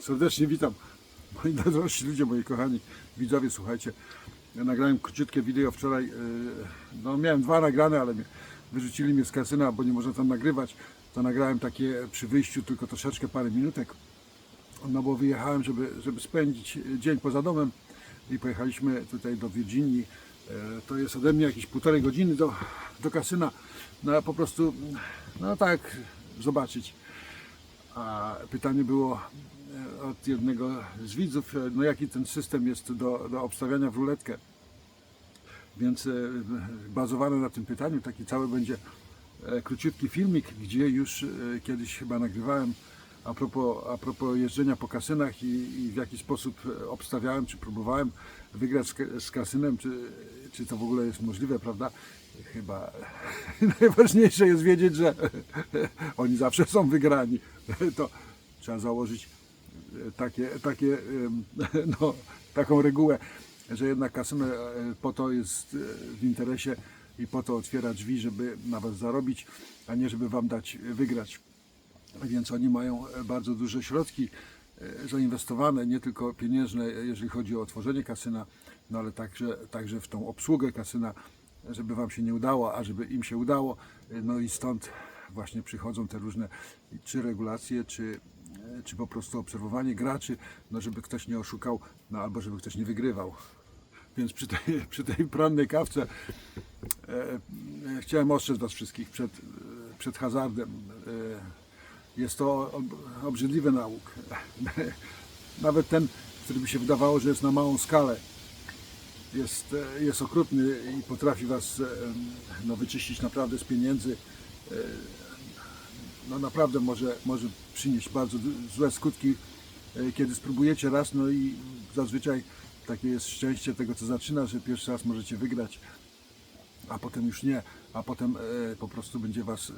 Serdecznie witam. Moi najdrożsi ludzie, moi kochani widzowie, słuchajcie. Ja nagrałem króciutkie wideo wczoraj. yy, No miałem dwa nagrane, ale wyrzucili mnie z kasyna, bo nie można tam nagrywać. To nagrałem takie przy wyjściu tylko troszeczkę parę minutek. No bo wyjechałem, żeby, żeby spędzić dzień poza domem i pojechaliśmy tutaj do Virginii. E, To jest ode mnie jakieś półtorej godziny do, do kasyna. No a po prostu, no tak, zobaczyć. A pytanie było e, od jednego z widzów, e, no jaki ten system jest do, do obstawiania w ruletkę. Więc e, bazowany na tym pytaniu, taki cały będzie e, króciutki filmik, gdzie już e, kiedyś chyba nagrywałem a propos, a propos jeżdżenia po kasynach i, i w jaki sposób e, obstawiałem, czy próbowałem wygrać z, z kasynem, czy, czy to w ogóle jest możliwe, prawda? Chyba najważniejsze jest wiedzieć, że oni zawsze są wygrani. To trzeba założyć e, takie, takie, no, taką regułę, że jednak kasyno e, po to jest e, w interesie i po to otwiera drzwi, żeby na was zarobić, a nie żeby wam dać wygrać. Więc oni mają e, bardzo duże środki zainwestowane, nie tylko pieniężne, jeżeli chodzi o otworzenie kasyna, no ale także, także w tą obsługę kasyna, żeby Wam się nie udało, a żeby im się udało. No i stąd właśnie przychodzą te różne czy regulacje, czy, czy po prostu obserwowanie graczy, no żeby ktoś nie oszukał, no albo żeby ktoś nie wygrywał. Więc przy tej, przy tej prannej kawce e, e, chciałem ostrzec Was wszystkich przed, e, przed hazardem. E, jest to ob- obrzydliwy nauk. Nawet ten, który by się wydawało, że jest na małą skalę, jest, e, jest okrutny i potrafi Was no, wyczyścić naprawdę z pieniędzy. E, No naprawdę może, może przynieść bardzo złe skutki, e, kiedy spróbujecie raz, no i zazwyczaj takie jest szczęście tego, co zaczyna, że pierwszy raz możecie wygrać a potem już nie, a potem e, po prostu będzie was, e,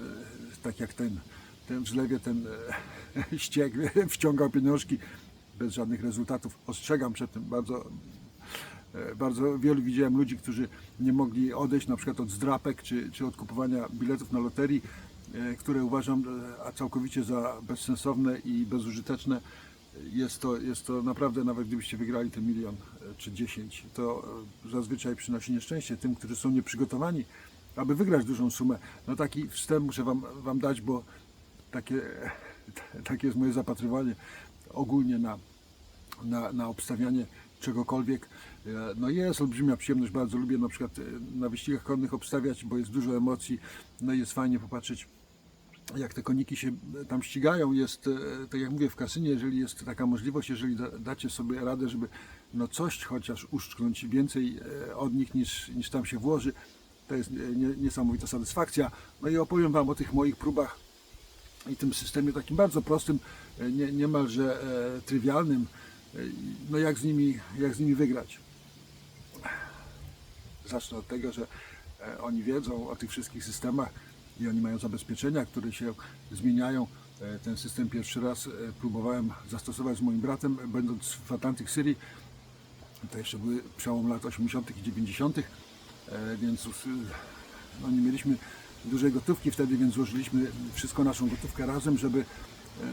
tak jak ten, ten w zlewie, ten ściek wciągał pieniążki bez żadnych rezultatów. Ostrzegam przed tym bardzo. Bardzo wielu widziałem ludzi, którzy nie mogli odejść na przykład od zdrapek czy, czy od kupowania biletów na loterii, które uważam e, a całkowicie za bezsensowne i bezużyteczne. Jest to, jest to naprawdę, nawet gdybyście wygrali ten milion e, czy 10, to e, zazwyczaj przynosi nieszczęście tym, którzy są nieprzygotowani, aby wygrać dużą sumę. No taki wstęp muszę Wam, wam dać, bo takie, takie jest moje zapatrywanie ogólnie na, na, na obstawianie czegokolwiek. E, No jest olbrzymia przyjemność, bardzo lubię na przykład e, na wyścigach konnych obstawiać, bo jest dużo emocji, no i jest fajnie popatrzeć jak te koniki się tam ścigają, jest, e, tak jak mówię, w kasynie, jeżeli jest taka możliwość, jeżeli da, dacie sobie radę, żeby no coś chociaż uszczknąć więcej e, od nich niż, niż tam się włoży, to jest e, nie, niesamowita satysfakcja. No i opowiem Wam o tych moich próbach i tym systemie takim bardzo prostym, e, nie, niemalże e, trywialnym, e, no jak z nimi, jak z nimi wygrać. Zacznę od tego, że e, oni wiedzą o tych wszystkich systemach i oni mają zabezpieczenia, które się zmieniają. E, Ten system pierwszy raz e, próbowałem zastosować z moim bratem, będąc w Atlantic City. To jeszcze były przełom lat 80. i 90., e, więc no, nie mieliśmy dużej gotówki wtedy, więc złożyliśmy wszystko naszą gotówkę razem, żeby,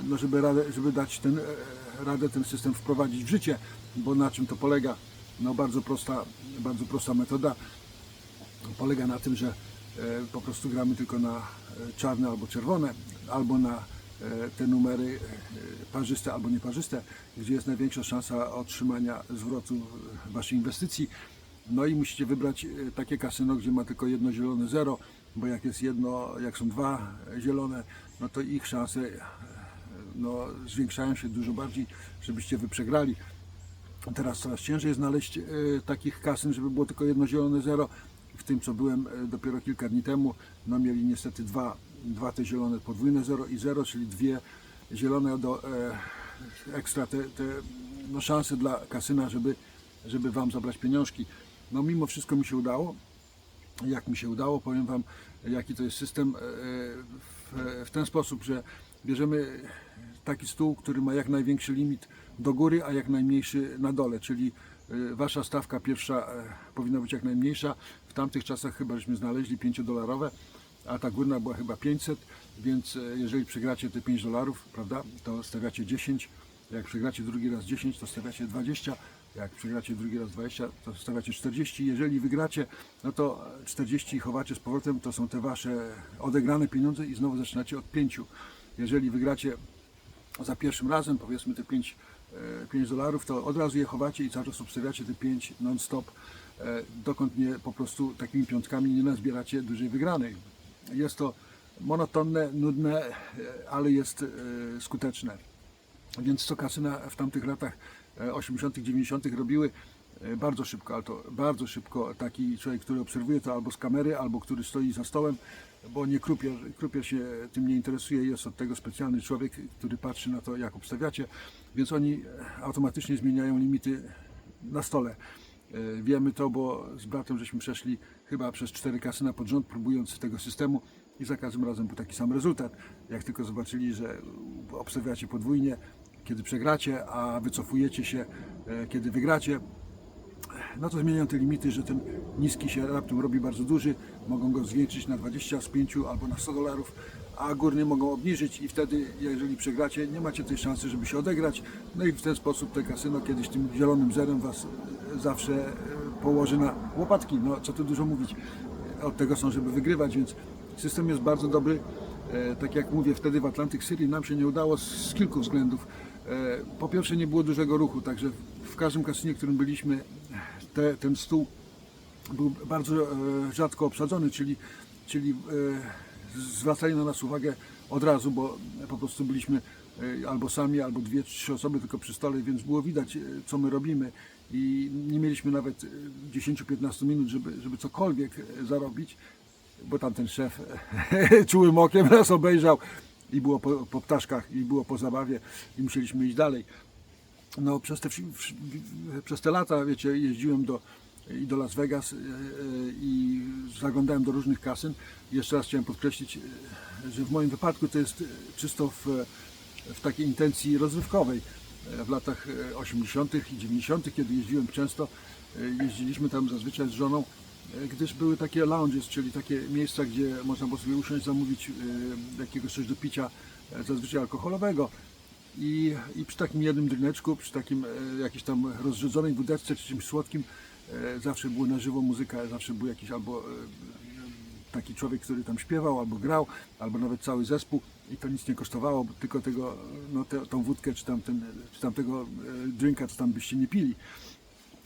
no, żeby, radę, żeby dać ten, radę ten system wprowadzić w życie, bo na czym to polega? No bardzo prosta, bardzo prosta metoda polega na tym, że po prostu gramy tylko na e, czarne albo czerwone, albo na e, te numery e, parzyste albo nieparzyste, gdzie jest największa szansa otrzymania zwrotu e, waszej inwestycji. No i musicie wybrać e, takie kasyno, gdzie ma tylko jedno zielone zero, bo jak jest jedno, jak są dwa zielone, no to ich szanse e, no, zwiększają się dużo bardziej, żebyście wy przegrali. Teraz coraz ciężej znaleźć e, takich kasyn, żeby było tylko jedno zielone zero. W tym, co byłem e, dopiero kilka dni temu, no mieli niestety dwa, dwa te zielone podwójne zero i zero, czyli dwie zielone do e, ekstra te, te no, szanse dla kasyna, żeby, żeby Wam zabrać pieniążki. No mimo wszystko mi się udało. Jak mi się udało, powiem Wam, jaki to jest system e, w, w ten sposób, że bierzemy taki stół, który ma jak największy limit do góry, a jak najmniejszy na dole, czyli e, wasza stawka pierwsza powinna być jak najmniejsza. W tamtych czasach chyba żeśmy znaleźli 5-dolarowe, a ta górna była chyba 500, więc e, jeżeli przegracie te 5 dolarów, prawda, to stawiacie 10 Jak przegracie drugi raz 10, to stawiacie 20. Jak przegracie drugi raz 20, to stawiacie 40. Jeżeli wygracie, no to 40 chowacie z powrotem, to są te wasze odegrane pieniądze i znowu zaczynacie od 5. Jeżeli wygracie za pierwszym razem, powiedzmy te 5, 5 dolarów, to od razu je chowacie i cały czas obstawiacie te 5 non-stop, e, dokąd nie po prostu takimi piątkami nie nazbieracie dużej wygranej. Jest to monotonne, nudne, e, ale jest e, skuteczne. Więc co kasyna w tamtych latach e, 80., 90. robiły e, bardzo szybko, ale to bardzo szybko taki człowiek, który obserwuje to albo z kamery, albo który stoi za stołem, bo nie krupier, krupier się tym nie interesuje, jest od tego specjalny człowiek, który patrzy na to, jak obstawiacie, więc oni e, automatycznie zmieniają limity na stole. E, Wiemy to, bo z bratem żeśmy przeszli chyba przez cztery kasyna pod rząd, próbując tego systemu i za każdym razem był taki sam rezultat. Jak tylko zobaczyli, że obstawiacie podwójnie, kiedy przegracie, a wycofujecie się, e, kiedy wygracie, no to zmieniają te limity, że ten niski się raptem robi bardzo duży, mogą go zwiększyć na 20 z 5 albo na 100 dolarów, a górny mogą obniżyć i wtedy, jeżeli przegracie, nie macie tej szansy, żeby się odegrać. No i w ten sposób te kasyno kiedyś tym zielonym zerem was e, zawsze e, położy na łopatki. No co tu dużo mówić, od tego są, żeby wygrywać, więc system jest bardzo dobry. E, Tak jak mówię, wtedy w Atlantic City nam się nie udało z, kilku względów. Po pierwsze nie było dużego ruchu, także w każdym kasynie, w którym byliśmy, te, ten stół był bardzo rzadko obsadzony, czyli, czyli zwracali na nas uwagę od razu, bo po prostu byliśmy e, albo sami, albo dwie, trzy osoby tylko przy stole, więc było widać, e, co my robimy i nie mieliśmy nawet e, 10-15 minut, żeby, żeby cokolwiek e, zarobić, bo tamten szef czułym okiem nas obejrzał i było po, po ptaszkach, i było po zabawie i musieliśmy iść dalej. No, przez, te, przez te lata, wiecie, jeździłem do, i do Las Vegas e, e, i zaglądałem do różnych kasyn. Jeszcze raz chciałem podkreślić, e, że w moim wypadku to jest czysto w, w takiej intencji rozrywkowej. W latach e, 80. i 90., kiedy jeździłem często, jeździliśmy tam zazwyczaj z żoną, gdyż były takie lounges, czyli takie miejsca, gdzie można było sobie usiąść, zamówić jakiegoś coś do picia, zazwyczaj alkoholowego. I, I przy takim jednym drineczku, przy takim jakiejś tam rozrzedzonej wódeczce czy czymś słodkim, zawsze była na żywo muzyka, zawsze był jakiś albo e, taki człowiek, który tam śpiewał, albo grał, albo nawet cały zespół i to nic nie kosztowało, tylko tego, no, te, tą wódkę, czy, tam ten, czy tamtego e, drinka, co tam byście nie pili.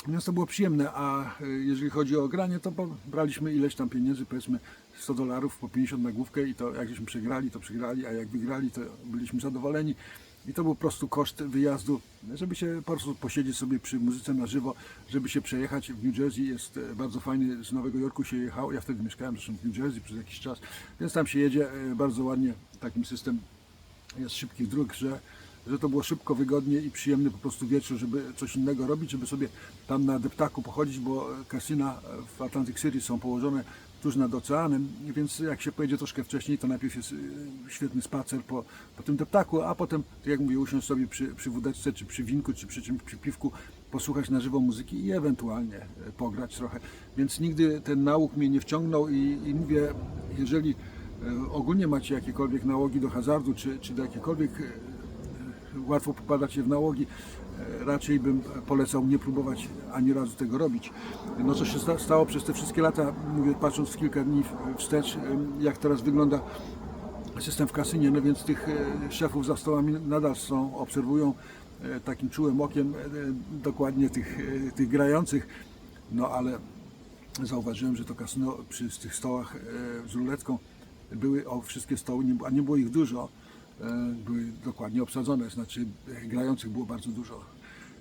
Więc to było przyjemne, a e, jeżeli chodzi o granie, to braliśmy ileś tam pieniędzy, powiedzmy 100 dolarów po 50 na główkę i to jak żeśmy przegrali, to przegrali, a jak wygrali, to byliśmy zadowoleni. I to był po prostu koszt wyjazdu, żeby się po prostu posiedzieć sobie przy muzyce na żywo, żeby się przejechać. W New Jersey jest e, bardzo fajny, z Nowego Jorku się jechało, ja wtedy mieszkałem zresztą w New Jersey przez jakiś czas, więc tam się jedzie e, bardzo ładnie, takim system jest szybkich dróg, że, że to było szybko, wygodnie i przyjemny po prostu wieczór, żeby coś innego robić, żeby sobie tam na deptaku pochodzić, bo kasyna w Atlantic City są położone tuż nad oceanem, więc jak się pojedzie troszkę wcześniej, to najpierw jest y, świetny spacer po, po tym deptaku, a potem, tak jak mówię, usiąść sobie przy, przy wódeczce, czy przy winku, czy przy czymś, przy piwku, posłuchać na żywo muzyki i ewentualnie e, pograć trochę. Więc nigdy ten nauk mnie nie wciągnął i, i mówię, jeżeli e, ogólnie macie jakiekolwiek nałogi do hazardu, czy, czy do jakiejkolwiek e, łatwo popadacie w nałogi. Raczej bym polecał nie próbować ani razu tego robić. No co się sta- stało przez te wszystkie lata, mówię, patrząc w kilka dni wstecz, jak teraz wygląda system w kasynie, no więc tych e, szefów za stołami nadal są, obserwują e, takim czułym okiem e, dokładnie tych, tych grających, no ale zauważyłem, że to kasyno przy tych stołach z ruletką były o wszystkie stoły, a nie było ich dużo, były dokładnie obsadzone, znaczy e, grających było bardzo dużo.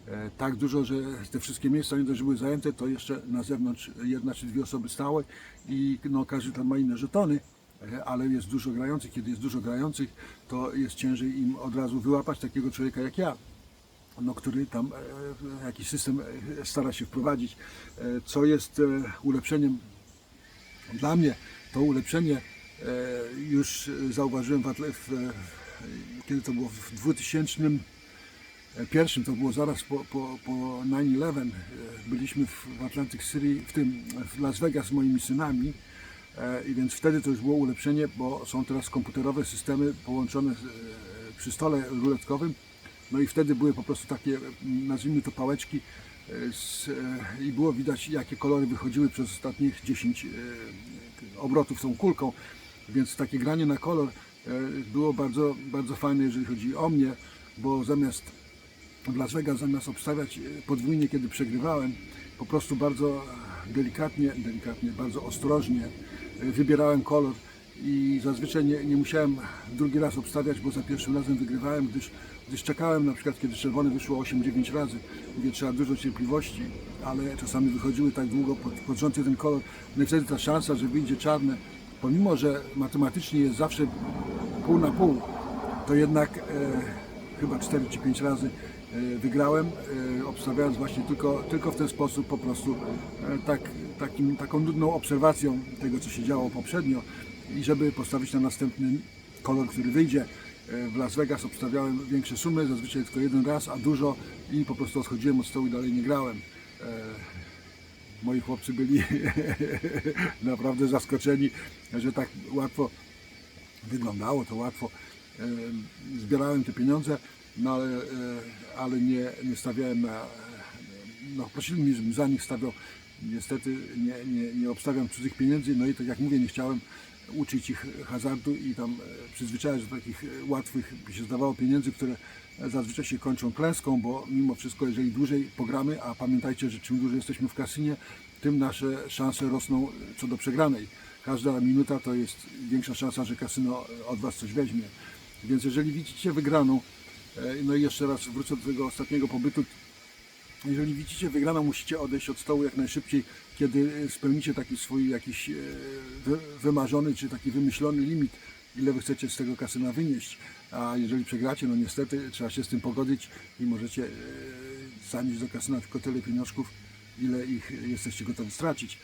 E, Tak dużo, że te wszystkie miejsca, nie dość, były zajęte, to jeszcze na zewnątrz jedna czy dwie osoby stały i no, każdy tam ma inne żetony, e, ale jest dużo grających. Kiedy jest dużo grających, to jest ciężej im od razu wyłapać takiego człowieka jak ja no, który tam e, jakiś system e, stara się wprowadzić, e, co jest e, ulepszeniem dla mnie. To ulepszenie e, już zauważyłem w, Atle- w, e, kiedy to było w 2001, to było zaraz po, po, po 9-11. E, Byliśmy w Atlantic City, w tym w Las Vegas z moimi synami. E, I więc wtedy to już było ulepszenie, bo są teraz komputerowe systemy połączone e, przy stole ruletkowym No i wtedy były po prostu takie, nazwijmy to pałeczki z, i było widać jakie kolory wychodziły przez ostatnich 10 e, obrotów tą kulką, więc takie granie na kolor było bardzo, bardzo fajne, jeżeli chodzi o mnie, bo zamiast w Las Vegas zamiast obstawiać e, podwójnie, kiedy przegrywałem, po prostu bardzo delikatnie, delikatnie, bardzo ostrożnie e, wybierałem kolor i zazwyczaj nie, nie musiałem drugi raz obstawiać, bo za pierwszym razem wygrywałem, gdyż, gdyż czekałem na przykład, kiedy czerwone wyszło 8-9 razy, mówię, trzeba dużo cierpliwości, ale czasami wychodziły tak długo pod, pod rząd jeden kolor, no i wtedy ta szansa, że wyjdzie czarne, pomimo, że matematycznie jest zawsze pół na pół, to jednak e, chyba 4 czy 5 razy e, wygrałem, e, obstawiając właśnie tylko, tylko w ten sposób po prostu e, tak, takim, taką nudną obserwacją tego, co się działo poprzednio i żeby postawić na następny kolor, który wyjdzie. E, W Las Vegas obstawiałem większe sumy, zazwyczaj tylko jeden raz, a dużo i po prostu odchodziłem od stołu i dalej nie grałem. E, Moi chłopcy byli naprawdę zaskoczeni, że tak łatwo wyglądało to łatwo. Zbierałem te pieniądze, no ale, e, ale nie, nie stawiałem na. No, prosili mnie, żebym za nich stawiał. Niestety nie, nie, nie obstawiam cudzych pieniędzy, no i tak jak mówię, nie chciałem uczyć ich hazardu i tam e, przyzwyczajać do takich e, łatwych, by się zdawało, pieniędzy, które zazwyczaj się kończą klęską, bo mimo wszystko, jeżeli dłużej pogramy, a pamiętajcie, że czym dłużej jesteśmy w kasynie, tym nasze szanse rosną co do przegranej. Każda minuta to jest większa szansa, że kasyno od Was coś weźmie. Więc jeżeli widzicie wygraną, e, no i jeszcze raz wrócę do tego ostatniego pobytu, jeżeli widzicie wygraną, musicie odejść od stołu jak najszybciej, kiedy spełnicie taki swój jakiś e, wy- wymarzony czy taki wymyślony limit, ile wy chcecie z tego kasyna wynieść. A jeżeli przegracie, no niestety trzeba się z tym pogodzić i możecie e, zanieść do kasyna tylko tyle pieniążków, ile ich jesteście gotowi stracić.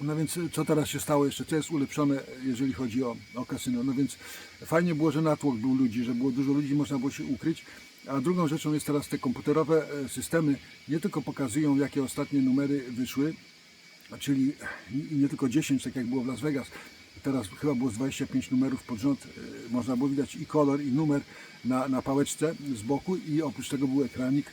No więc co teraz się stało jeszcze, co jest ulepszone, jeżeli chodzi o, o kasyno? No więc fajnie było, że natłok był ludzi, że było dużo ludzi, można było się ukryć. A drugą rzeczą jest teraz te komputerowe e, systemy, nie tylko pokazują, jakie ostatnie numery wyszły, czyli nie tylko 10, tak jak było w Las Vegas. Teraz chyba było z 25 numerów pod rząd. e, Można było widać i kolor, i numer na, na pałeczce z boku i oprócz tego był ekranik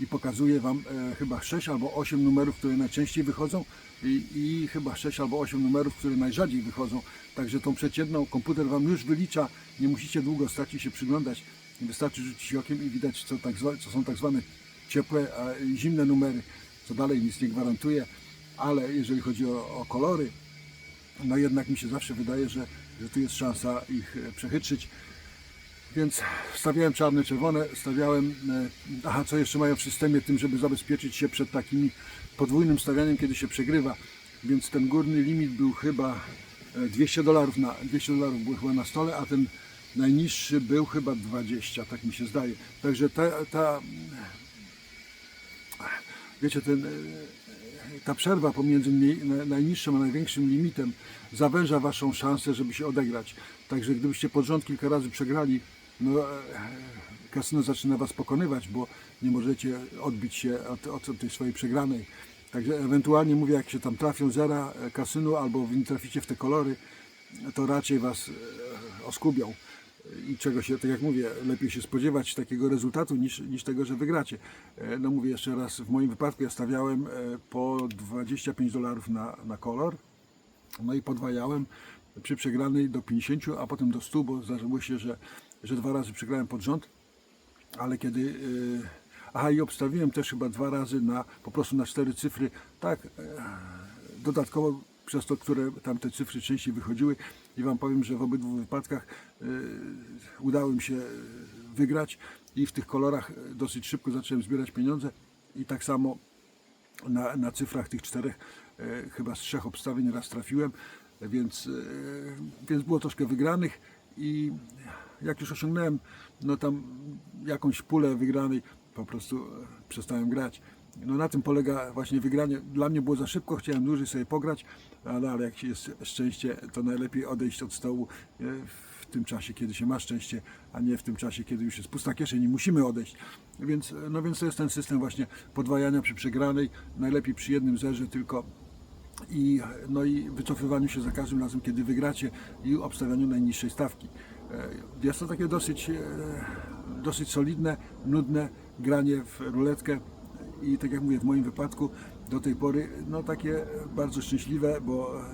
i pokazuje Wam e, chyba 6 albo 8 numerów, które najczęściej wychodzą i, i chyba 6 albo 8 numerów, które najrzadziej wychodzą. Także tą przeciętną komputer Wam już wylicza, nie musicie długo stać i się przyglądać. Wystarczy rzucić okiem i widać, co, tak co są tak zwane ciepłe, i zimne numery, co dalej nic nie gwarantuje, ale jeżeli chodzi o, o kolory, no jednak mi się zawsze wydaje, że, że tu jest szansa ich e, przechytrzyć. Więc stawiałem czarne, czerwone, stawiałem, e, aha, co jeszcze mają w systemie tym, żeby zabezpieczyć się przed takim podwójnym stawianiem, kiedy się przegrywa. Więc ten górny limit był chyba e, 200 dolarów na 200 dolarów był chyba na stole, a ten najniższy był chyba 20, tak mi się zdaje. Także ta, ta wiecie, ten, e, ta przerwa pomiędzy najniższym a największym limitem zawęża waszą szansę, żeby się odegrać. Także gdybyście pod rząd kilka razy przegrali, no e, kasyno zaczyna was pokonywać, bo nie możecie odbić się od, od tej swojej przegranej. Także ewentualnie mówię, jak się tam trafią zera e, kasynu albo traficie w te kolory, to raczej was e, oskubią i czego się, tak jak mówię, lepiej się spodziewać takiego rezultatu niż, niż tego, że wygracie. E, No mówię jeszcze raz, w moim wypadku ja stawiałem e, po 25 dolarów na, na kolor, no i podwajałem przy przegranej do 50, a potem do 100, bo zdarzyło się, że, że dwa razy przegrałem pod rząd, ale kiedy... e, Aha, i obstawiłem też chyba dwa razy na, po prostu na cztery cyfry, tak, dodatkowo przez to, które tam te cyfry częściej wychodziły i Wam powiem, że w obydwu wypadkach e, udało mi się wygrać i w tych kolorach e, dosyć szybko zacząłem zbierać pieniądze i tak samo na, na cyfrach tych czterech e, chyba z trzech obstawień raz trafiłem, więc, e, więc było troszkę wygranych i jak już osiągnąłem no tam jakąś pulę wygranej, po prostu e, przestałem grać. No na tym polega właśnie wygranie. Dla mnie było za szybko, chciałem dłużej sobie pograć, ale, ale jak jest szczęście, to najlepiej odejść od stołu e, w tym czasie, kiedy się ma szczęście, a nie w tym czasie, kiedy już jest pusta kieszeń i musimy odejść. Więc, e, no więc to jest ten system właśnie podwajania przy przegranej, najlepiej przy jednym zerze tylko i, no i wycofywaniu się za każdym razem, kiedy wygracie i obstawianiu najniższej stawki. E, Jest to takie dosyć dosyć solidne, nudne granie w ruletkę i tak jak mówię, w moim wypadku do tej pory, no takie bardzo szczęśliwe, bo e,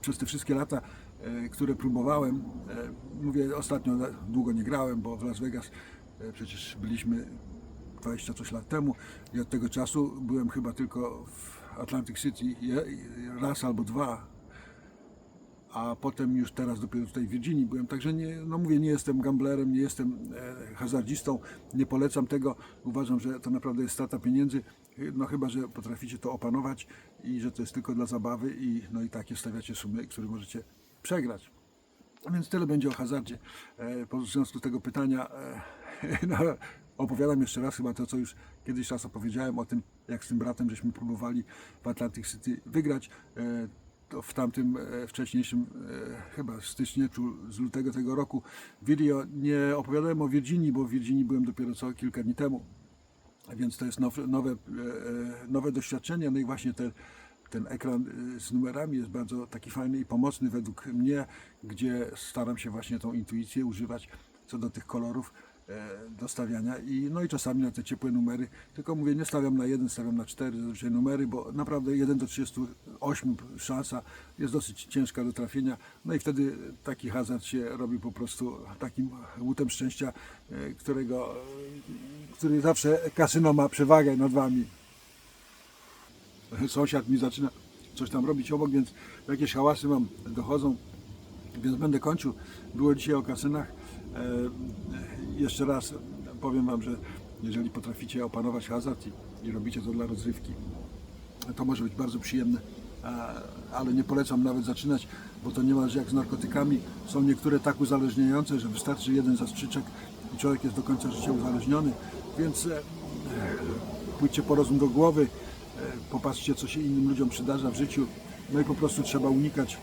przez te wszystkie lata, e, które próbowałem, e, mówię ostatnio długo nie grałem, bo w Las Vegas przecież byliśmy 20 coś lat temu i od tego czasu byłem chyba tylko w Atlantic City raz albo dwa, a potem już teraz dopiero tutaj w Virginii byłem, także nie, no mówię, nie jestem gamblerem, nie jestem hazardzistą, nie polecam tego, uważam, że to naprawdę jest strata pieniędzy, no chyba, że potraficie to opanować i że to jest tylko dla zabawy i no i takie stawiacie sumy, które możecie przegrać. A więc tyle będzie o hazardzie. E, w związku z tego pytania e, no, opowiadam jeszcze raz chyba to, co już kiedyś raz opowiedziałem o tym, jak z tym bratem żeśmy próbowali w Atlantic City wygrać. E, to w tamtym wcześniejszym, chyba styczniu z lutego tego roku video nie opowiadałem o Virginii, bo w Virginii byłem dopiero co kilka dni temu. Więc to jest nowe, nowe, e, nowe doświadczenie. No i właśnie te, ten ekran e, z numerami jest bardzo taki fajny i pomocny według mnie, gdzie staram się właśnie tą intuicję używać co do tych kolorów e, do stawiania i no i czasami na te ciepłe numery, tylko mówię, nie stawiam na jeden, stawiam na cztery zazwyczaj numery, bo naprawdę 1 do 38 szansa jest dosyć ciężka do trafienia, no i wtedy taki hazard się robi po prostu takim łutem szczęścia, e, którego, e, który zawsze kasyno ma przewagę nad wami sąsiad mi zaczyna coś tam robić obok, więc jakieś hałasy mam dochodzą, więc będę kończył. Było dzisiaj o kasynach. Jeszcze raz powiem Wam, że jeżeli potraficie opanować hazard i, i robicie to dla rozrywki, to może być bardzo przyjemne, ale nie polecam nawet zaczynać, bo to niemalże jak z narkotykami. Są niektóre tak uzależniające, że wystarczy jeden zastrzyczek i człowiek jest do końca życia uzależniony, więc e, pójdźcie po rozum do głowy, e, popatrzcie co się innym ludziom przydarza w życiu, no i po prostu trzeba unikać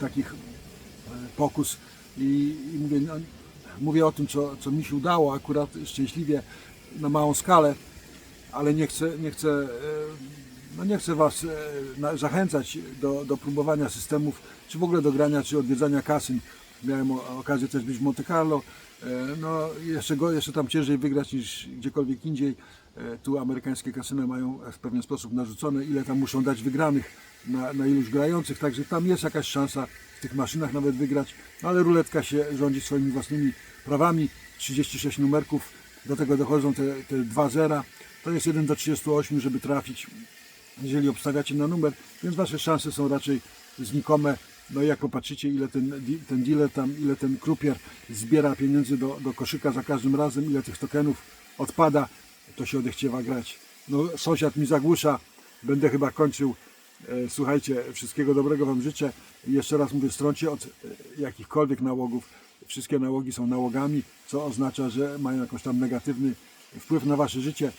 takich e, pokus i, i mówię, no, mówię o tym, co, co mi się udało akurat szczęśliwie na małą skalę, ale nie chcę, nie chcę, e, no nie chcę Was e, zachęcać do, do próbowania systemów, czy w ogóle do grania, czy odwiedzania kasyn. Miałem okazję też być w Monte Carlo. E, No, jeszcze, go, jeszcze tam ciężej wygrać niż gdziekolwiek indziej. Tu amerykańskie kasyny mają w pewien sposób narzucone, ile tam muszą dać wygranych na, na iluś grających, także tam jest jakaś szansa tych maszynach nawet wygrać, ale ruletka się rządzi swoimi własnymi prawami. 36 numerków, do tego dochodzą te, te dwa zera. To jest 1 do 38, żeby trafić jeżeli obstawiacie na numer, więc wasze szanse są raczej znikome. No i jak popatrzycie, ile ten, ten dealer tam, ile ten krupier zbiera pieniędzy do, do koszyka za każdym razem, ile tych tokenów odpada, to się odechciewa grać. No, sąsiad mi zagłusza, będę chyba kończył. E, Słuchajcie, wszystkiego dobrego Wam życzę. Jeszcze raz mówię, stroncie od e, jakichkolwiek nałogów. Wszystkie nałogi są nałogami, co oznacza, że mają jakoś tam negatywny wpływ na Wasze życie.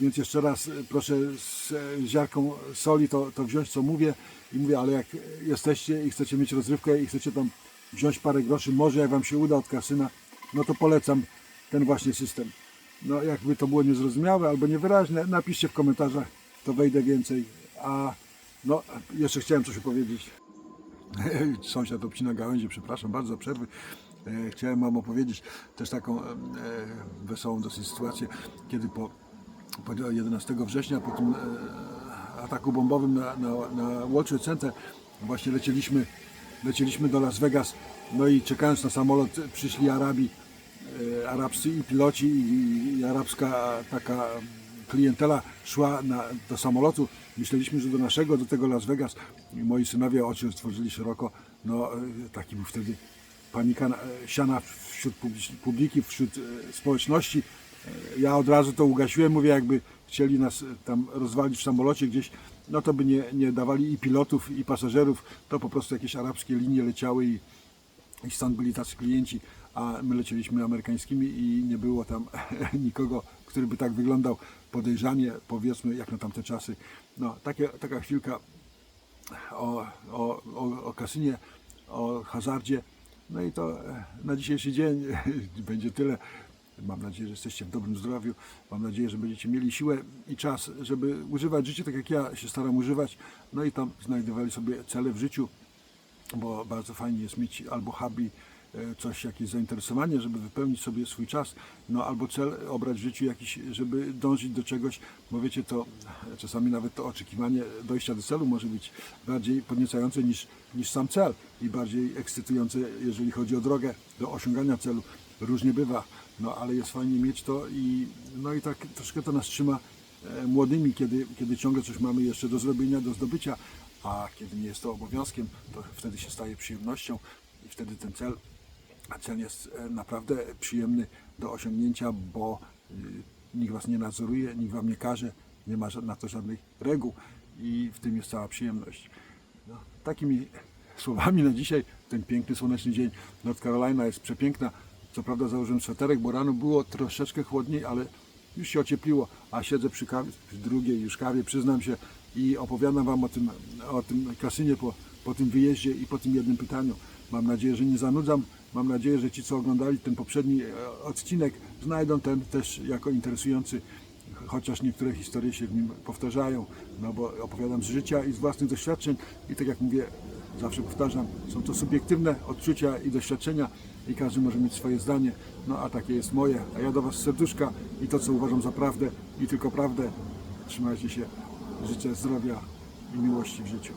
Więc jeszcze raz e, proszę z ziarką soli to, to wziąć, co mówię. I mówię, ale jak jesteście i chcecie mieć rozrywkę i chcecie tam wziąć parę groszy, może jak Wam się uda od kasyna, no to polecam ten właśnie system. No jakby to było niezrozumiałe albo niewyraźne, napiszcie w komentarzach, to wejdę więcej. A no, jeszcze chciałem coś opowiedzieć. Sąsiad obcina gałęzie, przepraszam bardzo przerwy. E, Chciałem Wam opowiedzieć też taką e, wesołą dosyć sytuację, kiedy po, po 11 września, po tym e, ataku bombowym na, na, na World Trade Center, właśnie lecieliśmy, lecieliśmy do Las Vegas, no i czekając na samolot przyszli Arabi, arabscy i piloci i, i arabska taka klientela szła na, do samolotu. Myśleliśmy, że do naszego, do tego Las Vegas. I moi synowie oczy otworzyli szeroko. No, e, taki był wtedy panika e, siana wśród publiki, wśród e, społeczności. Ja od razu to ugasiłem, mówię, jakby chcieli nas tam rozwalić w samolocie gdzieś, no to by nie, nie dawali i pilotów, i pasażerów, to po prostu jakieś arabskie linie leciały i, i stąd byli tacy klienci, a my lecieliśmy amerykańskimi i nie było tam nikogo, który by tak wyglądał podejrzanie, powiedzmy, jak na tamte czasy. No, takie, taka chwilka o, o, o, o kasynie, o hazardzie. No i to e, na dzisiejszy dzień będzie tyle. Mam nadzieję, że jesteście w dobrym zdrowiu. Mam nadzieję, że będziecie mieli siłę i czas, żeby używać życie tak jak ja się staram używać. No i tam znajdowali sobie cele w życiu, bo bardzo fajnie jest mieć albo e, coś, jakieś zainteresowanie, żeby wypełnić sobie swój czas, no albo cel obrać w życiu jakiś, żeby dążyć do czegoś, bo wiecie, to czasami nawet to oczekiwanie dojścia do celu może być bardziej podniecające niż, niż sam cel i bardziej ekscytujące, jeżeli chodzi o drogę do osiągania celu. Różnie bywa, no ale jest fajnie mieć to i no i tak troszkę to nas trzyma e, młodymi, kiedy, kiedy ciągle coś mamy jeszcze do zrobienia, do zdobycia, a kiedy nie jest to obowiązkiem, to wtedy się staje przyjemnością i wtedy ten cel, cel jest e, naprawdę przyjemny do osiągnięcia, bo y, nikt Was nie nadzoruje, nikt Wam nie każe, nie ma na to żadnych reguł i w tym jest cała przyjemność. No, takimi słowami na dzisiaj, ten piękny, słoneczny dzień. North Carolina jest przepiękna. Co prawda założyłem sweterek, bo rano było troszeczkę chłodniej, ale już się ociepliło, a siedzę przy kawie, przy drugiej już kawie, przyznam się i opowiadam Wam o tym, o tym kasynie po, po tym wyjeździe i po tym jednym pytaniu. Mam nadzieję, że nie zanudzam. Mam nadzieję, że ci, co oglądali ten poprzedni e, odcinek, znajdą ten też jako interesujący chociaż niektóre historie się w nim powtarzają, no bo opowiadam z życia i z własnych doświadczeń. I tak jak mówię, zawsze powtarzam, są to subiektywne odczucia i doświadczenia i każdy może mieć swoje zdanie, no a takie jest moje, a ja do Was serduszka i to, co uważam za prawdę i tylko prawdę, trzymajcie się, życzę zdrowia i miłości w życiu.